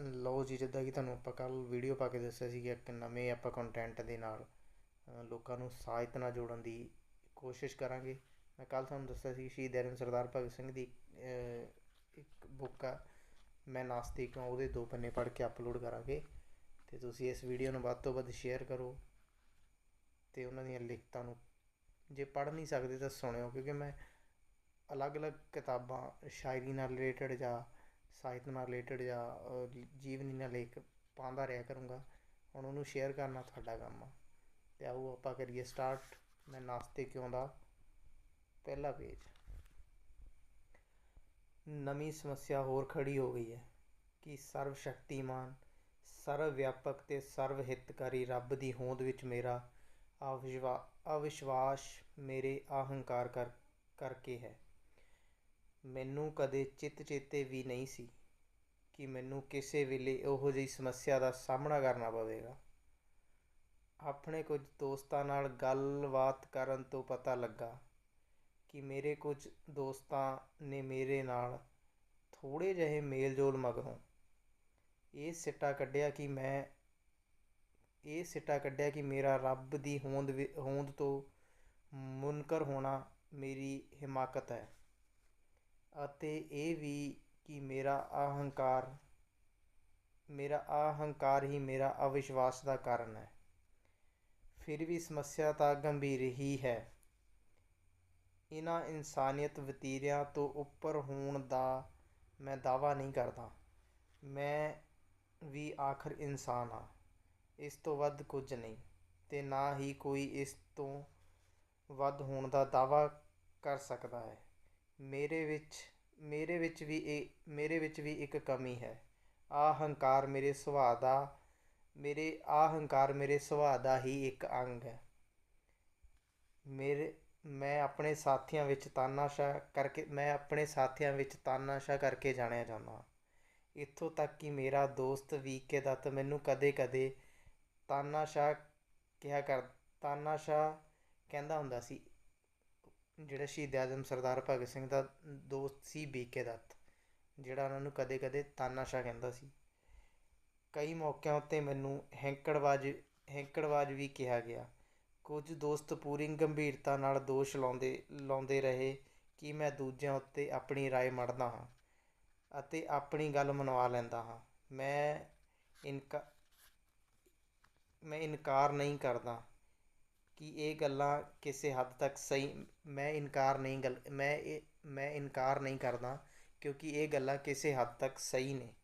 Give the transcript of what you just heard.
ਲਓ ਜੀ, ਜਿੱਦਾਂ ਕਿ ਤੁਹਾਨੂੰ ਆਪਾਂ ਕੱਲ ਵੀਡੀਓ ਪਾ ਕੇ ਦੱਸਿਆ ਸੀ ਕਿ ਇੱਕ ਨਵੇਂ ਆਪਾਂ ਕੰਟੈਂਟ ਦੇ ਨਾਲ ਲੋਕਾਂ ਨੂੰ ਸਾਹਿਤ ਨਾਲ ਜੋੜਨ ਦੀ ਕੋਸ਼ਿਸ਼ ਕਰਾਂਗੇ। ਮੈਂ ਕੱਲ ਤੁਹਾਨੂੰ ਦੱਸਿਆ ਸੀ ਸ਼ਹੀਦ ਐਰਨ ਸਰਦਾਰ ਭਗਤ ਸਿੰਘ ਦੀ ਇੱਕ ਬੁੱਕ ਆ, ਮੈਂ ਨਾਸਤਿਕ ਹਾਂ, ਉਹਦੇ ਦੋ ਪੰਨੇ ਪੜ੍ਹ ਕੇ ਅਪਲੋਡ ਕਰਾਂਗੇ। ਤੇ ਤੁਸੀਂ ਇਸ ਵੀਡੀਓ ਨੂੰ ਵੱਧ ਤੋਂ ਵੱਧ ਸ਼ੇਅਰ ਕਰੋ ਤੇ ਉਹਨਾਂ ਦੀਆਂ ਲਿਖਤਾਂ ਨੂੰ, ਜੇ ਪੜ੍ਹ ਨਹੀਂ ਸਕਦੇ ਤਾਂ ਸੁਣਿਓ, ਕਿਉਂਕਿ ਮੈਂ ਅਲੱਗ-ਅਲੱਗ ਕਿਤਾਬਾਂ, ਸ਼ਾਇਰੀ ਨਾਲ ਰਿਲੇਟਡ ਜਾਂ ਸਾਹਿਤ ਨਾਲ ਰਿਲੇਟਡ ਜਾਂ ਜੀਵਨੀ ਨਾਲ ਲੇਖ ਪਾਉਂਦਾ ਰਿਹਾ ਕਰੂੰਗਾ, ਹੁਣ ਉਹਨੂੰ ਸ਼ੇਅਰ ਕਰਨਾ ਤੁਹਾਡਾ ਕੰਮ ਆ। ਤੇ ਆਓ ਆਪਾਂ ਕਰੀਏ ਸਟਾਰਟ ਮੈਂ ਨਾਸਤੇ ਕਿਉਂ ਦਾ? ਪਹਿਲਾ ਪੇਜ ਨਵੀਂ ਸਮੱਸਿਆ ਹੋਰ ਖੜੀ ਹੋ ਗਈ ਹੈ ਕਿ ਸਰਵ ਸ਼ਕਤੀਮਾਨ ਸਰਵ ਵਿਆਪਕ ਤੇ ਸਰਵ ਹਿਤਕਾਰੀ ਰੱਬ ਦੀ ਹੋਂਦ ਵਿੱਚ ਮੇਰਾ ਅਵਿਸ਼ਵਾ, ਅਵਿਸ਼ਵਾਸ ਮੇਰੇ ਅਹੰਕਾਰ ਕਰ, ਕਰਕੇ ਹੈ। ਮੈਨੂੰ ਕਦੇ ਚਿੱਤ ਚੇਤੇ ਵੀ ਨਹੀਂ ਸੀ ਕਿ ਮੈਨੂੰ ਕਿਸੇ ਵੇਲੇ ਉਹੋ ਜਿਹੀ ਸਮੱਸਿਆ ਦਾ ਸਾਹਮਣਾ ਕਰਨਾ ਪਵੇਗਾ। ਆਪਣੇ ਕੁਝ ਦੋਸਤਾਂ ਨਾਲ ਗੱਲਬਾਤ ਕਰਨ ਤੋਂ ਪਤਾ ਲੱਗਾ ਕਿ ਮੇਰੇ ਕੁਝ ਦੋਸਤਾਂ ਨੇ ਮੇਰੇ ਨਾਲ ਥੋੜ੍ਹੇ ਜਿਹੇ ਮੇਲ-ਜੋਲ ਮਗਰੋਂ ਇਹ ਸਿੱਟਾ ਕੱਢਿਆ ਕਿ ਮੈਂ, ਇਹ ਸਿੱਟਾ ਕੱਢਿਆ ਕਿ ਮੇਰਾ ਰੱਬ ਦੀ ਹੋਂਦ ਵਿ- ਹੋਂਦ ਤੋਂ ਮੁਨਕਰ ਹੋਣਾ ਮੇਰੀ ਹਿਮਾਕਤ ਹੈ। ਅਤੇ ਇਹ ਵੀ ਕਿ ਮੇਰਾ ਅਹੰਕਾਰ ਮੇਰਾ ਅਹੰਕਾਰ ਹੀ ਮੇਰਾ ਅਵਿਸ਼ਵਾਸ ਦਾ ਕਾਰਨ ਹੈ। ਫਿਰ ਵੀ ਸਮੱਸਿਆ ਤਾਂ ਗੰਭੀਰ ਹੀ ਹੈ। ਇਹਨਾਂ ਇਨਸਾਨੀਅਤ ਵਤੀਰਿਆਂ ਤੋਂ ਉੱਪਰ ਹੋਣ ਦਾ ਮੈਂ ਦਾਅਵਾ ਨਹੀਂ ਕਰਦਾ। ਮੈਂ ਵੀ ਆਖਰ ਇਨਸਾਨ ਹਾਂ। ਇਸ ਤੋਂ ਵੱਧ ਕੁਝ ਨਹੀਂ ਤੇ ਨਾ ਹੀ ਕੋਈ ਇਸ ਤੋਂ ਵੱਧ ਹੋਣ ਦਾ ਦਾਅਵਾ ਕਰ ਸਕਦਾ ਹੈ। ਮੇਰੇ ਵਿੱਚ ਮੇਰੇ ਵਿੱਚ ਵੀ ਇਹ, ਮੇਰੇ ਵਿੱਚ ਵੀ ਇੱਕ ਕਮੀ ਹੈ। ਆ ਹੰਕਾਰ ਮੇਰੇ ਸੁਭਾਅ ਦਾ, ਮੇਰੇ ਆ ਹੰਕਾਰ ਮੇਰੇ ਸੁਭਾਅ ਦਾ ਹੀ ਇੱਕ ਅੰਗ ਹੈ। ਮੇਰੇ, ਮੈਂ ਆਪਣੇ ਸਾਥੀਆਂ ਵਿੱਚ ਤਾਨਾਸ਼ਾਹ ਕਰਕੇ, ਮੈਂ ਆਪਣੇ ਸਾਥੀਆਂ ਵਿੱਚ ਤਾਨਾਸ਼ਾਹ ਕਰਕੇ ਜਾਣਿਆ ਜਾਂਦਾ ਹਾਂ। ਇੱਥੋਂ ਤੱਕ ਕਿ ਮੇਰਾ ਦੋਸਤ ਵੀਕੇ ਦੱਤ ਮੈਨੂੰ ਕਦੇ-ਕਦੇ ਤਾਨਾਸ਼ਾਹ ਕਿਹਾ ਕਰ, ਤਾਨਾਸ਼ਾਹ ਕਹਿੰਦਾ ਹੁੰਦਾ ਸੀ ਜਿਹੜਾ ਸ਼ਹੀਦ ਆਜ਼ਮ ਸਰਦਾਰ ਭਗਤ ਸਿੰਘ ਦਾ ਦੋਸਤ ਸੀ ਬੀਕੇ ਦੱਤ ਜਿਹੜਾ ਉਹਨਾਂ ਨੂੰ ਕਦੇ-ਕਦੇ ਤਾਨਾਸ਼ਾਹ ਕਹਿੰਦਾ ਸੀ ਕਈ ਮੌਕਿਆਂ ਉੱਤੇ ਮੈਨੂੰ ਹੈਂਕੜਬਾਜ਼ ਹੈਂਕੜਬਾਜ਼ ਵੀ ਕਿਹਾ ਗਿਆ ਕੁਝ ਦੋਸਤ ਪੂਰੀ ਗੰਭੀਰਤਾ ਨਾਲ ਦੋਸ਼ ਲਾਉਂਦੇ ਲਾਉਂਦੇ ਰਹੇ ਕਿ ਮੈਂ ਦੂਜਿਆਂ ਉੱਤੇ ਆਪਣੀ رائے ਮੜਦਾ ਹਾਂ ਅਤੇ ਆਪਣੀ ਗੱਲ ਮਨਵਾ ਲੈਂਦਾ ਹਾਂ ਮੈਂ ਇਨਕਾ ਮੈਂ ਇਨਕਾਰ ਨਹੀਂ ਕਰਦਾ ਕਿ ਇਹ ਗੱਲਾਂ ਕਿਸੇ ਹੱਦ ਤੱਕ ਸਹੀ, ਮੈਂ ਇਨਕਾਰ ਨਹੀਂ ਗੱਲ, ਮੈਂ ਇਹ, ਮੈਂ ਇਨਕਾਰ ਨਹੀਂ ਕਰਦਾ ਕਿਉਂਕਿ ਇਹ ਗੱਲਾਂ ਕਿਸੇ ਹੱਦ ਤੱਕ ਸਹੀ ਨੇ।